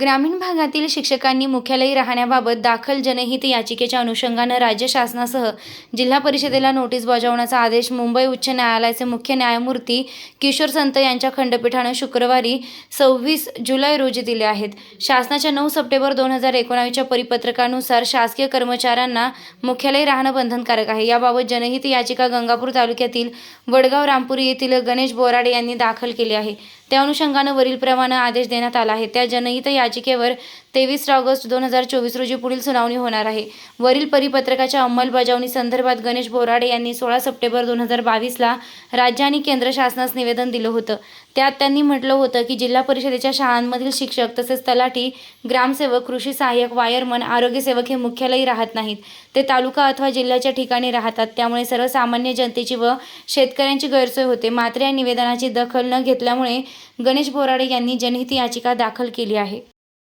ग्रामीण भागातील शिक्षकांनी मुख्यालयी राहण्याबाबत दाखल जनहित याचिकेच्या अनुषंगानं राज्य शासनासह जिल्हा परिषदेला नोटीस बजावण्याचा आदेश मुंबई उच्च न्यायालयाचे मुख्य न्यायमूर्ती किशोर संत यांच्या खंडपीठानं शुक्रवारी सव्वीस जुलै रोजी दिले आहेत. शासनाच्या नऊ सप्टेंबर दोन हजार एकोणावीसच्या परिपत्रकानुसार शासकीय कर्मचाऱ्यांना मुख्यालयी राहणं बंधनकारक आहे. याबाबत जनहित याचिका गंगापूर तालुक्यातील वडगाव रामपुरी येथील गणेश बोराडे यांनी दाखल केली आहे. त्या अनुषंगानं वरीलप्रमाणे आदेश देण्यात आला आहे. त्या जनहित याचिकेवर तेवीस ऑगस्ट दोन हजार चोवीस रोजी पुढील सुनावणी होणार आहे. वरील परिपत्रकाच्या अंमलबजावणी संदर्भात गणेश बोराडे यांनी सोळा सप्टेंबर दोन हजार बावीसला राज्य आणि केंद्र शासनास निवेदन दिलं होतं. त्यात त्यांनी म्हटलं होतं की जिल्हा परिषदेच्या शाळांमधील शिक्षक तसेच तलाठी ग्रामसेवक कृषी सहाय्यक वायरमन आरोग्यसेवक हे मुख्यालयी राहत नाहीत. ते तालुका अथवा जिल्ह्याच्या ठिकाणी राहतात. त्यामुळे सर्वसामान्य जनतेची व शेतकऱ्यांची गैरसोय होते. मात्र या निवेदनाची दखल न घेतल्यामुळे गणेश बोराडे यांनी जनहित याचिका दाखल केली आहे.